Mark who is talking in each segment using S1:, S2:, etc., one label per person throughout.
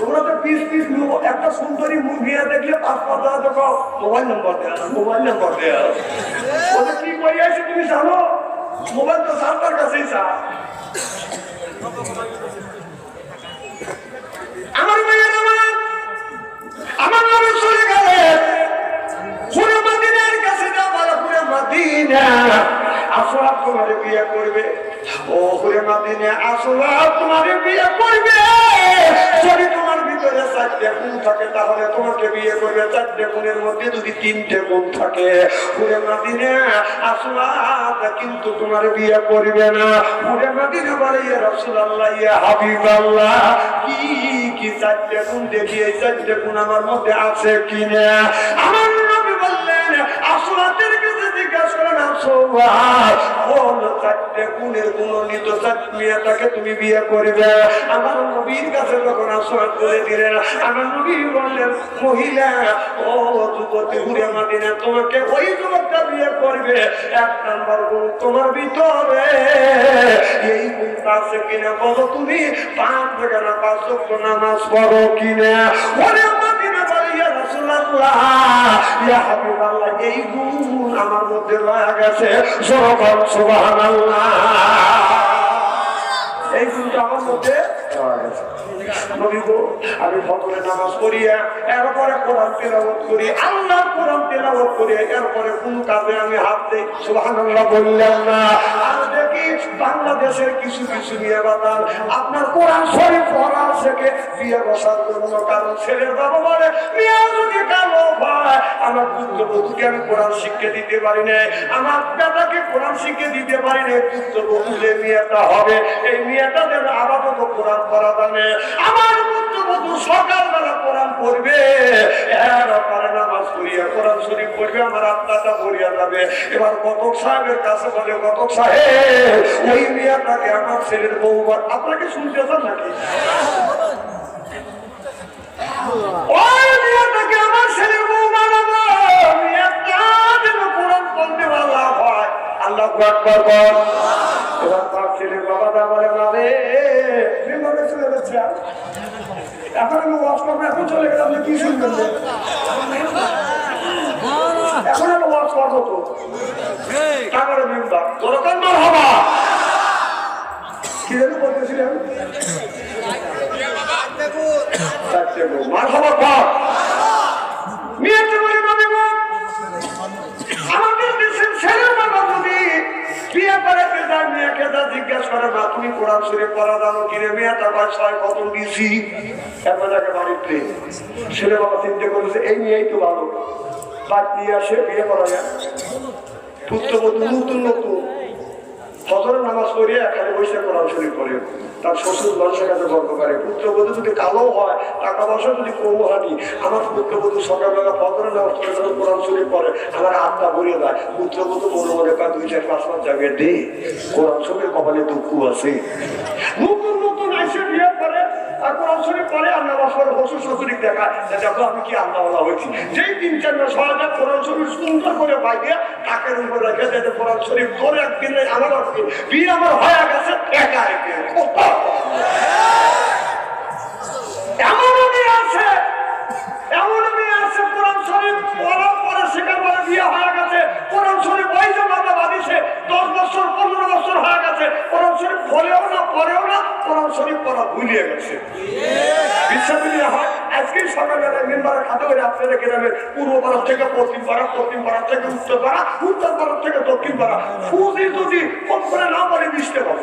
S1: তোমরা তো piece piece একটা সুন্দরী মুভিয়া দেখলে পাসপোর্ট দেওয়া দেখো মোবাইল নম্বর মোবাইল নম্বর কি করে আছে তুমি জানো? মোবাইল তো কাছেই চা আমার কাছে তোমারে বিয়ে করবে। ও পুরে মাদিনে আসলাম চারটে থাকে, তাহলে তোমাকে বিয়ে করবে। চারটে গুণের মধ্যে যদি তিনটে গুণ থাকে পুরে মাদিনে আসলাম, কিন্তু তোমার বিয়ে করবে না। পুরে মাদিনে বলে, ইয়া ইয়া হাবিবাল্লাহ, কি কি চারটে গুণ দেখি? এই চারটে গুণ আমার মধ্যে আছে কিনা? আমার নবী বললেন, আসলাতের কাছে জিজ্ঞাসা করেন আসলাত কোন চারটে মেয়েটাকে তুমি বিয়ে করবে। আমার নবীর কাছে যখন আসলাত বলে দিলেন, আমার নবী বললেন, মহিলা, ও যুবতী ঘুরে মাদিনা, তোমাকে ওই যুবকটা বিয়ে করবে। এক নাম্বার গুণ তোমার ভিতরে এই গুণটা আছে কিনা বলো তুমি? পাঁচ থেকে না পাঁচ নামাজ পড়ো কিনা? রাসূলুল্লাহ ইয়া হাবিবাল্লাহ এই আমার মধ্যে রয়ে গেছে সরকার আল্লাহ এই গুণটা আমার মধ্যে রয়ে গেছে। নবী। গো, আমি ফজরের নামাজ পড়িয়া এরপরে কোরআন তেলাওয়াত করি আল্লাহর কোরআন তেলাওয়াত করি এরপরে কোন কাজে আমি হাত দেই সুবহানাল্লাহ বললাম না। আর দেখি বাংলাদেশের কিছু কিছু বিয়ে বাতাল আপনার কোরআন শরীফ পড়া থেকে বিয়ে বসার কোনো কারণ ছেলের বাবা বলে বিয়ে যদি কালো হয় আমার পুত্র বধূকে আমি কোরআন শিক্ষা দিতে পারি না আমার দাদাকে কোরআন শিক্ষা দিতে পারি না পুত্র বধূলে মেয়েটা হবে এই মেয়েটা যেন আপাতত কোরআন পড়া জানে। আমার বধূ সকালবেলা কোরআন পড়বে এর পরে নামাজ পড়িয়া, কোরআন শরীফ পড়বে, আমার আত্মাটা ভরিয়া যাবে। এবার কতক সাহেবের কাছে বলে, কতক সাহেব, ওই মেয়েটাকে আমার ছেলের বউবার আপনাকে শুনতেছেন নাকি? আমার ছেলের বউ বানাবো। মেয়েটা যেন কোরআন পড়তে ভালো হয়। আল্লাহ আকবার বল। এবার তার ছেলের বাবা দা এখন আমি ওয়াশ করব এখন চলে গেলে আপনি কি শুনবেন জিজ্ঞাসা করে না তুমি কোরআন শরীফ কিনে মেয়েটা কয়, ছয় কত দিছি? এরপর তাকে ছেলে বাবা চিন্তা করেছে এই নিয়েই তো ভালো। যায়। পুত্রবধূ নতুন নতুন। ফজরের নামাজ পড়িয়ে এখানে বসে কোরআন শরীফ পড়ে। তার শ্বশুর মানুষের কাছে গর্ব করে। পুত্রবধূ যদি কালো হয়, টাকা পয়সা যদি কম হানি আমার পুত্রবধূ সকালবেলা ফজরের নামাজ পড়ে যখন কোরআন শরীফ পড়ে, আমার হাতটা ভরিয়ে দেয়। পুত্রবধূ মনে মনে পায় দুই, চার, পাঁচ মাস যাবে দে। কোরআন শরীফের কপালে দুঃখ আছে। নতুন আর কোরআন পরে নামাজ পড়ে শ্বশুর শ্বশুরিক দেখায় যে আমি কি আল্লাহ হয়েছি। যেই তিন, চার মাস হয় সুন্দর করে বাইকে টাকের উপর রেখে যাতে কোরআন শরীফ করে একদিন আমার আমার হয়ে গেছে একা একে এমনও মেয়ে আছে এমনও মেয়ে আছে কোরআন শরীফ পড়ার পরে শেখার পরে বিয়ে হয়ে গেছে কোরআন শরীফ ওই যে মাথা বাঁধিছে দশ বছর পনেরো বছর হয়ে গেছে কোরআন শরীফ ভুলিয়ে গেছে। বিশ্ববিদ্যালয় হয়। আজকে সকালবেলা মেম্বারে খাতে করে আপনাদের গ্রামের পূর্ব ভারত থেকে পশ্চিম পাড়া পশ্চিম ভারত থেকে উত্তর পাড়া উত্তর ভারত থেকে দক্ষিণ পাড়া ফুজি যদি ফোন করে না পারে মিশতে পারে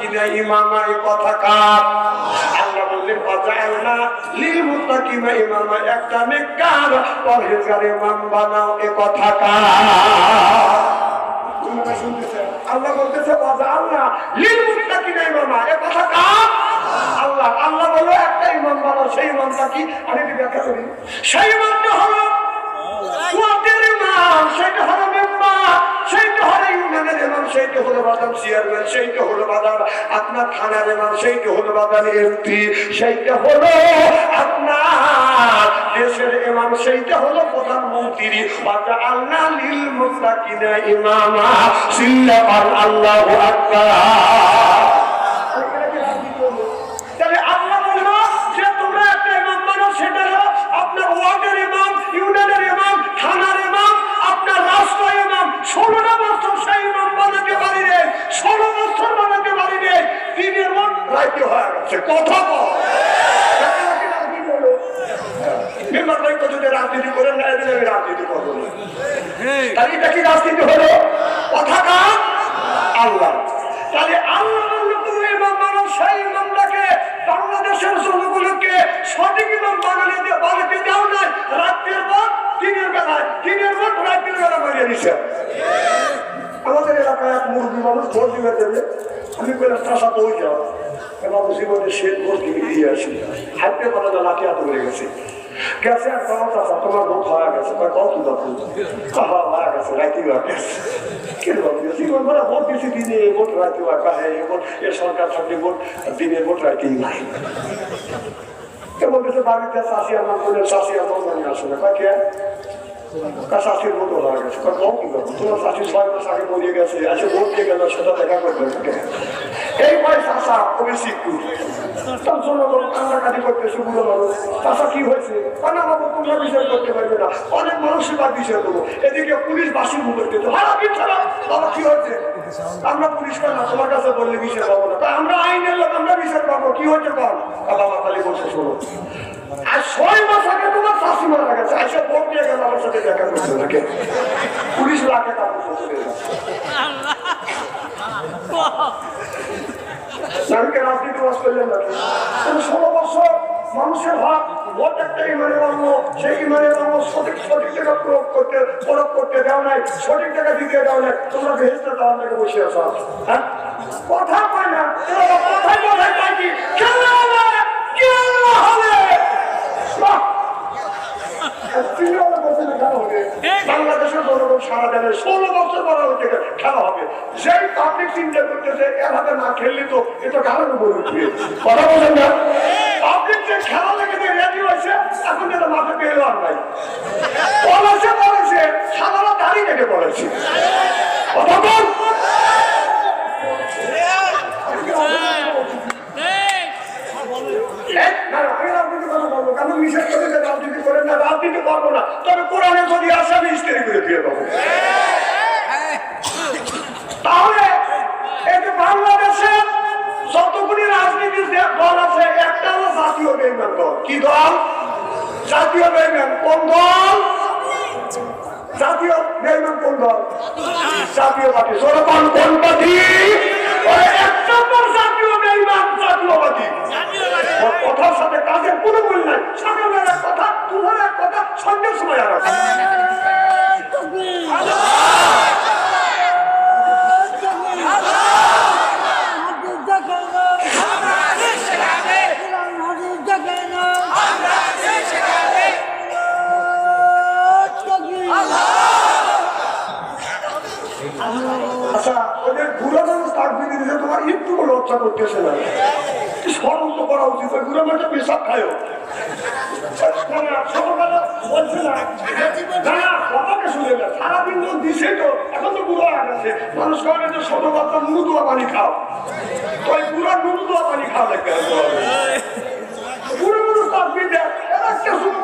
S1: মুত্তাকিনা ইমামা এই কথা কার? আল্লাহ বললেন বাজায়না লিল মুত্তাকিনা ইমামা একটা নেককার পরহেজগার ইমাম বানাও, এ কথা কার? শুনতেছেন? আল্লাহ বলতেছে বাজা আল্লাহ লিল মুত্তাকিনা ইমামা কথা আল্লাহ আল্লাহ বলো একটা ইমাম বানাও, সেই ইমামটা কি? আমি ব্যাখ্যা করি। সেই ইমামটা হলো বাদাম চেয়ারম্যান, সেইটা হলো বাদাম আপনার থানার এমন সেইটা হলো বাদাম এমপি, সেইটা হলো আপনার দেশের এমন সেইটা হলো প্রধানমন্ত্রী। আল্লাহ লীল মুস্তাকিনা ইমামা সিল্লাপাল আল্লাহ আকবার তাহলে আল্লাহ বলল যে তোমরা একটা ইমাম মানো সেটা হলো আপনার ওয়ার্ডের ইমাম ইউনিয়নের ইমাম থানার ইমাম আপনার রাষ্ট্র ইমাম ষোলোটা বছর সেই ইমাম বানাতে পারি রে ষোলো বছর বানাতে পারি রে দিনের মন কথা বল। মেম্বার ভাই তো যদি রাজনীতি করেন না এদিন আমি রাজনীতি করব না। তাহলে এটা কি রাজনীতি হলো? কথা কার? আল্লাহ তাহলে আল্লাহ বাংলাদেশের জনগণকে সঠিক ইমাম বানালে দিয়ে- বানাতে দাও নাই রাত্রের পর দিনের বেলায় দিনের পর রাত্রের বেলা মারিয়ে দিছে আমাদের এলাকায় এক মুরগি মানুষ ভোট দিবে দেবে আমি বললাম চাষা তো ওই যাও। এবার জীবনে সে ভোট দিকে দিয়ে আসি হাতে পাতা লাঠি হাতে বেড়ে গেছে। গেছে আর বাবা চাষা তোমার ভোট হয়ে গেছে। কয় কত বাপু? কাহা হয়ে গেছে রাইতে হয়ে গেছে। জীবন ভরা ভোট দিয়েছি দিনে, ভোট রাইতে হয় কাহে ভোট, এ সরকার থাকলে ভোট দিনের ভোট রাইতেই নাই। কেমন কিছু বাড়িতে চাষি আমার বলে চাষি আমার মনে আসে না। কয়, কে? শাশুড়ির মতো হয়ে গেছে। কারণ কম তোমার শাশুড়ি ছয় মাস ভোট গেল, সেটা দেখা করবে আশা কবি শিখু তার জন্য কান্নাকাটি করতে শুরু করল চাষা কি হয়েছে? কান্না বাবু, তোমরা বিচার করতে পারবে না। অনেক মানুষই তার বিচার করব এদিকে পুলিশ মুখ দিত হারা বিচার বাবা, কি হচ্ছে আমরা পুলিশ কেন তোমার কাছে বললে বিচার পাবো না। তা আমরা আইনের লোক, আমরা বিচার পাবো। কি হচ্ছে কম বাবা খালি বলছে, শোনো। আর ছয় মাস আগে তোমার শাশি মারা গেছে। আইসা ভোট দিয়ে গেল, আমার সাথে দেখা করছে নাকি পুলিশ রাখে তার নারীকে রাজনীতি বাস করলেন তাহলে ষোলো বছর মানুষের ভাব ভোট একটা সেই সঠিক সঠিক টাকা প্রয়োগ করতে প্রয়োগ করতে দেওয়া নাই, সঠিক টাকা দিতে দেওয়া নাই, তোমরা থেকে বসে হ্যাঁ? কথা না বাহ! আর তিনি আমার বলছেন খেলা হবে। বাংলাদেশের জনগণ সারা দেবে ষোলো বছর হচ্ছে খেলা হবে সেই পাবলিক চিন্তা করতেছে এর হাতে না খেললে তো এ তো কারণ উপরে উঠবে। কথা বলেন না? পাবলিক যে খেলা লেগেছে রেডি হয়েছে এখন যেন মাঠে পেয়ে আর নাই। বলেছে বলেছে দাঁড়িয়ে রেখে বলেছে। কথা বল। আমি রাজনীতি কথা বলব, কারণ নিষেধ করে যে রাজনীতি করেন না, রাজনীতি করব না। তবে কোরআনে যদি আসে, আমি ইস্তেরি করে দেবো। তাহলে এই বাংলাদেশে যতগুলি রাজনীতির দল আছে একটা হলো জাতীয় বেইমান দল। কি দল? জাতীয় বেইমান কোন দল? জাতীয় বেইমান কোন দল? জাতীয় পার্টি। জনগণ কোন পার্টি? ওই এক নম্বর জাতীয় বেইমান জাতীয়বাদী। কথার সাথে কাজের কোনো মূল নাই। সকালের এক কথা দুপুরের এক কথা, সন্ধ্যের সময় আর আচ্ছা ওদের বুড়া মানুষ তাক বিধি দিতে তোমার একটু লজ্জা করতেছে না। গুড়ো মাঠে পেশাব দিছে তো, এখন তো গুঁড়ো আছে। মানুষ করে যে সতর্কতা নুনু দোয়া পানি খাও। তো এই গুঁড়ো নুনু দোয়া পানি খাওয়া লাগবে গুঁড়ো নুনু সব দিতে একটা শুরু